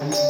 Música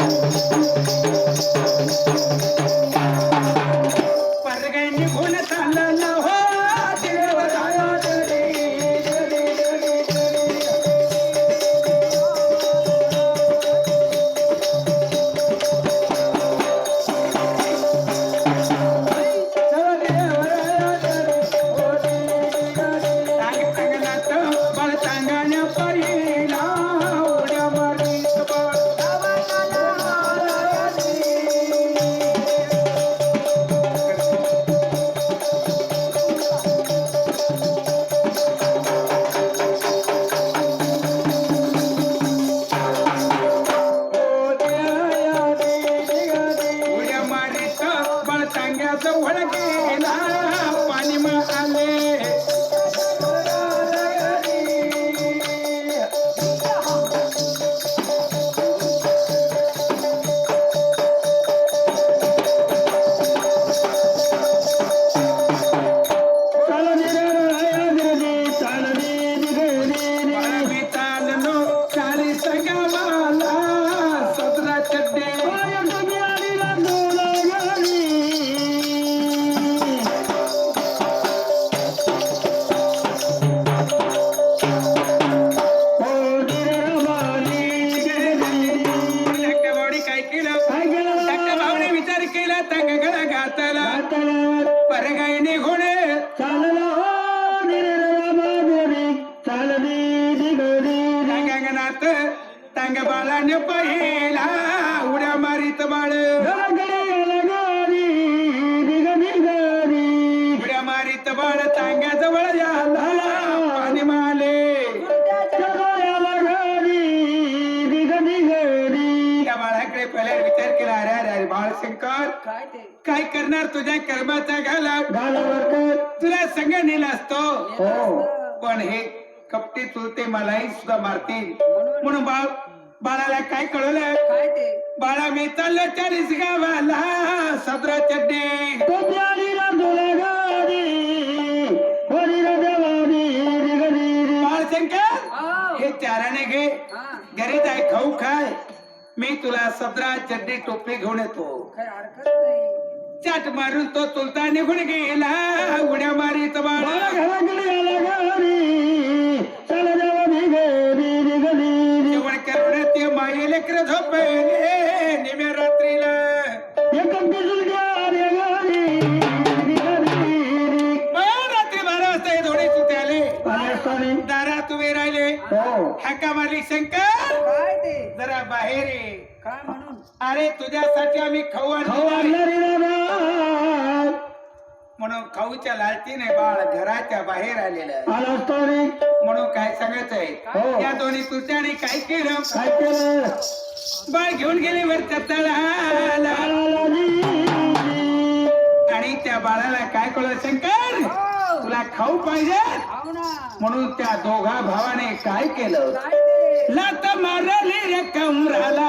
परगाईने घोडे. टांग अंगणात टांग बाळाने पहिला उड्या मारीत बाळ. बाळशंकर काय ते? काय करणार तुझ्या कर्माचा घाला? तुला संग नेला असतो पण हे कपटी चुलते मलाही सुद्धा मारतील. म्हणून? बाळ बाळाला काय कळवलं काय ते? बाळा मी चाललो चाळीस गावाला. सदरा चड्डी. बाळशंकर आव. हे चाराने घे. हा. घरी जाय खाऊ खाय. मी तुला सदरा चड्डी टोपी घेऊन येतो. काय हरकत नाही. चाट मारून तो चुलता निघून गेला. उड्या मारीत बाळ. जेवण करून ते माये लेकर झोपले. निम्या रात्रीला. मग रात्री बारा वाजता हे आले. दारात उभे राहिले. हाका मारली शंकर. काय म्हणून? अरे तुझ्यासाठी आम्ही खाऊ आहे. म्हणून खाऊच्या लालटीने बाळ घराच्या बाहेर आलेलं म्हणून काय सांगायचं. आहे? या दोन्ही तुझ्याने काय केलं? काय केलं? बाळ घेऊन गेले वरच्या तळाला. आणि त्या बाळाला काय कळलं शंकर हो. तुला खाऊ पाहिजे? म्हणून त्या दोघा भावाने काय केलं? लात मारली रे कमराला.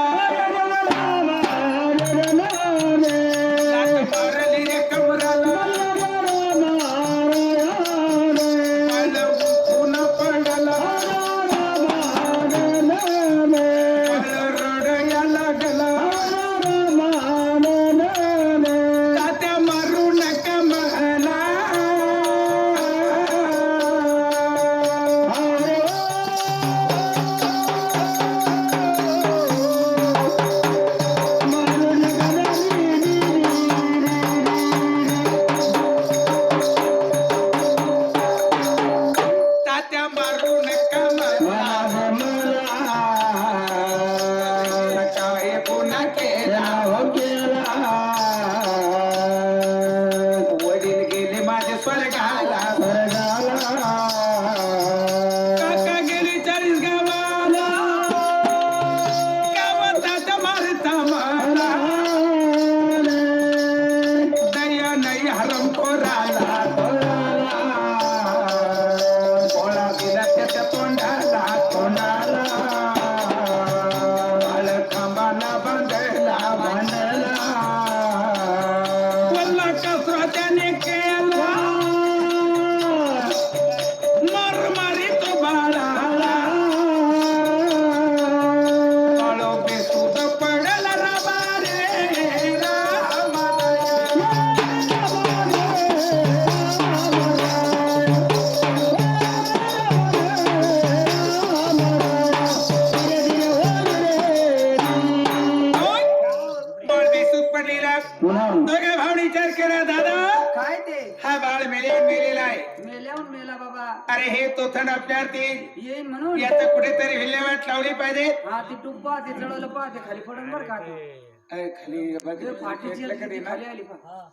सगळ्या भावनी विचार केला दादा काय ते? हा बाळ मेले मेलेला आहे. मेल्याहून मेला बाबा. अरे हे तोथण आपल्यावरती. येईन म्हणून. याचं कुठेतरी विल्हेवाट लावली पाहिजे. हा ते टूप पाहते चढवलं पाहते खाली पडून बर का ते. अरे खाली बघ, ते फाटीची ती ना? खाली आली पहा.